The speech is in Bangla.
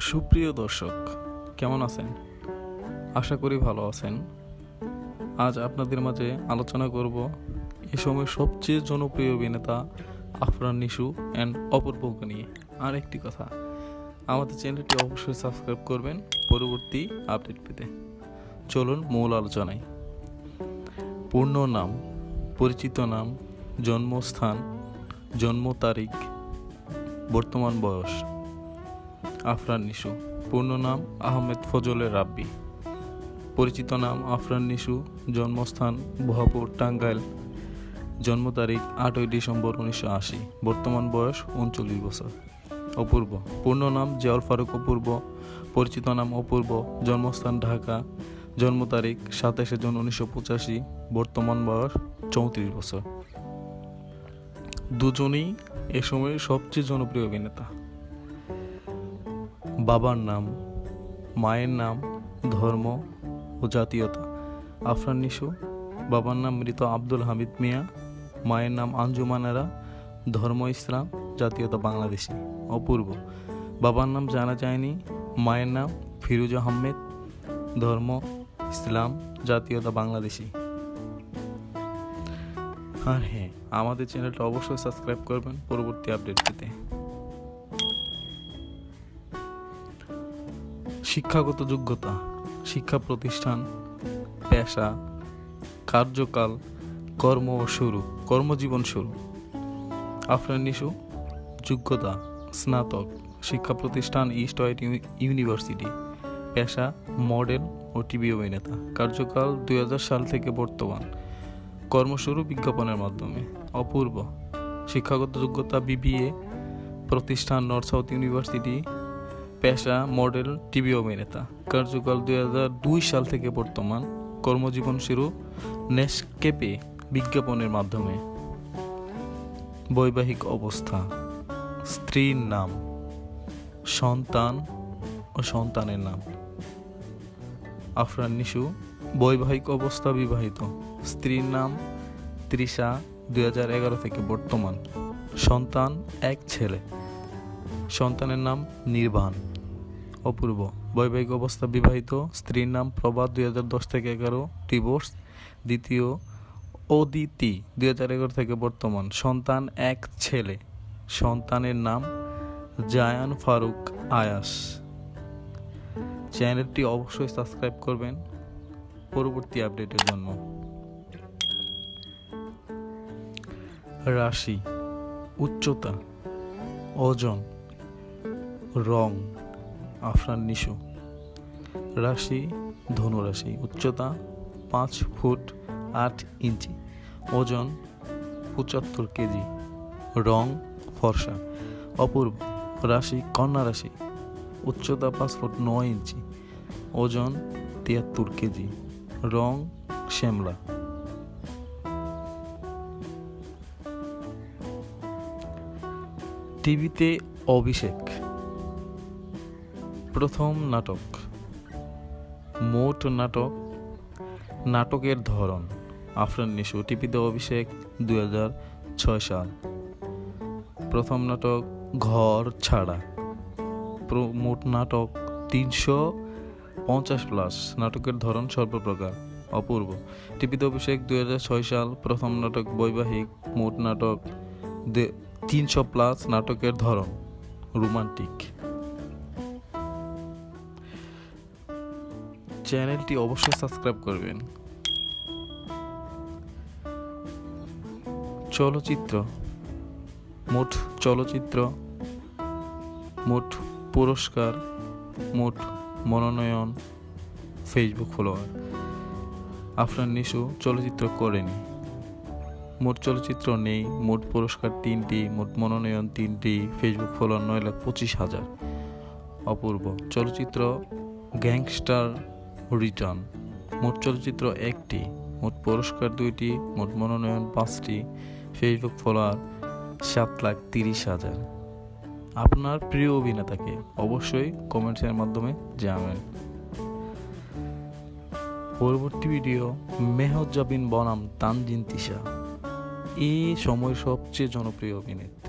সুপ্রিয় দর্শক, কেমন আছেন? আশা করি ভালো আছেন। আজ আপনাদের মাঝে আলোচনা করব এ সময় সবচেয়ে জনপ্রিয় অভিনেতা আফরান নিশু অ্যান্ড অপূর্বকে নিয়ে। আর একটি কথা, আমাদের চ্যানেলটি অবশ্যই সাবস্ক্রাইব করবেন, পরবর্তী আপডেট পেতে। চলুন মূল আলোচনায়। পূর্ণ নাম, পরিচিত নাম, জন্মস্থান, জন্ম তারিখ, বর্তমান বয়স। আফরান নিশু। পূর্ণ নাম আহমেদ ফজলে রাব্বি। পরিচিত নাম আফরান নিশু। জন্মস্থান বহাপুর টাঙ্গাইল। জন্ম তারিখ আটই ডিসেম্বর উনিশশো আশি। বর্তমান বয়স উনচল্লিশ বছর। অপূর্ব। পূর্ণ নাম জিয়াউল ফারুক অপূর্ব। পরিচিত নাম অপূর্ব। জন্মস্থান ঢাকা। জন্ম তারিখ সাতাশে জুন উনিশশো পঁচাশি। বর্তমান বয়স চৌত্রিশ বছর। দুজনেই এ সময়ের সবচেয়ে জনপ্রিয় অভিনেতা। বাবার নাম, মায়ের নাম, ধর্ম ও জাতীয়তা। আফরান নিশু, বাবার নাম মৃত আব্দুল হামিদ মিয়া, মায়ের নাম আঞ্জুমানেরা ধর্ম ইসলাম, জাতীয়তা বাংলাদেশি, অপূর্ব। বাবার নাম জানা যায়নি, মায়ের নাম ফিরুজ আহমেদ, ধর্ম ইসলাম, জাতীয়তা বাংলাদেশি। আর হ্যাঁ আমাদের চ্যানেলটা অবশ্যই সাবস্ক্রাইব করবেন পরবর্তী আপডেট পেতে শিক্ষাগত যোগ্যতা, শিক্ষা প্রতিষ্ঠান, পেশা, কার্যকাল, কর্ম শুরু, কর্মজীবন শুরু। আফরান নিশু, যোগ্যতা, স্নাতক, শিক্ষা প্রতিষ্ঠান ইস্ট ওয়েস্ট ইউনিভার্সিটি পেশা মডেল ও টিভি অভিনেতা, কার্যকাল দু হাজার সাল থেকে বর্তমান কর্মশুরু বিজ্ঞাপনের মাধ্যমে, অপূর্ব, শিক্ষাগত যোগ্যতা বিবিএ প্রতিষ্ঠান নর্থ সাউথ ইউনিভার্সিটি পেশা, মডেল, টিভি অভিনেতা। কার্যকাল দুই সাল থেকে বর্তমান। কর্মজীবন শুরু নেসকেপে বিজ্ঞাপনের মাধ্যমে। বৈবাহিক অবস্থা, স্ত্রীর নাম, সন্তান ও সন্তানের নাম। আফরান নিশু, বৈবাহিক অবস্থা বিবাহিত। স্ত্রীর নাম তৃষা, দুই হাজার এগারো থেকে বর্তমান। সন্তান, এক ছেলে। সন্তানের নাম নির্বাণ। অপূর্ব। বৈবাহিক অবস্থা বিবাহিত, স্ত্রীর নাম প্রভাত দুই হাজার দশ থেকে এগারো ডিভোর্স দ্বিতীয় অদিতি দুই হাজার এগারো থেকে বর্তমান। সন্তান এক ছেলে। সন্তানের নাম জায়ান ফারুক আয়াস। চ্যানেলটি অবশ্যই সাবস্ক্রাইব করবেন। পরবর্তী আপডেটের জন্য। রাশি, উচ্চতা, ওজন, রং। আফরান নিশু। রাশি, ধনুরাশি, উচ্চতা পাঁচ ফুট আট ইঞ্চি। ওজন পঁচাত্তর কেজি। রং ফর্সা। অপূর্ব। রাশি, কন্যা রাশি। উচ্চতা পাঁচ ফুট নয় ইঞ্চি। ওজন তিয়াত্তর কেজি। রং শ্যামলা। টিভিতে অভিষেক। প্রথম নাটক। মোট নাটক, নাটকের ধরন, আফরান নিশু টিভিতে অভিষেক, দুই ছয় সাল। প্রথম নাটক, ঘর ছাড়া। মোট নাটক তিনশো পঞ্চাশ প্লাস। নাটকের ধরন সর্বপ্রকার, অপূর্ব। টিভিতে অভিষেক ছয় সাল। প্রথম নাটক বৈবাহিক, মোট নাটক তিনশো প্লাস। নাটকের ধরন, রোমান্টিক। চ্যানেলটি অবশ্যই সাবস্ক্রাইব করবেন। চলচ্চিত্র। মোট চলচ্চিত্র, মোট পুরস্কার, মোট মনোনয়ন ফেসবুক ফলোয়ার আফরান নিশু চলচ্চিত্র করেনি। মোট চলচ্চিত্র নেই, মোট পুরস্কার তিনটি, মোট মনোনয়ন তিনটি ফেসবুক ফলোয়ার নয় লাখ পঁচিশ হাজার। অপূর্ব। চলচ্চিত্র গ্যাংস্টার রিটার্ন মোট চলচ্চিত্র একটি, মোট পুরস্কার দুইটি, মোট মনোনয়ন পাঁচটি ফেসবুক ফলোয়ার সাত লাখ তিরিশ হাজার। আপনার প্রিয় অভিনেতাকে অবশ্যই কমেন্টসের মাধ্যমে জানাবেন। পরবর্তী ভিডিও মেহজাবিন বনাম তানজিন তিশা। এই সময়ের সবচেয়ে জনপ্রিয় অভিনেত্রী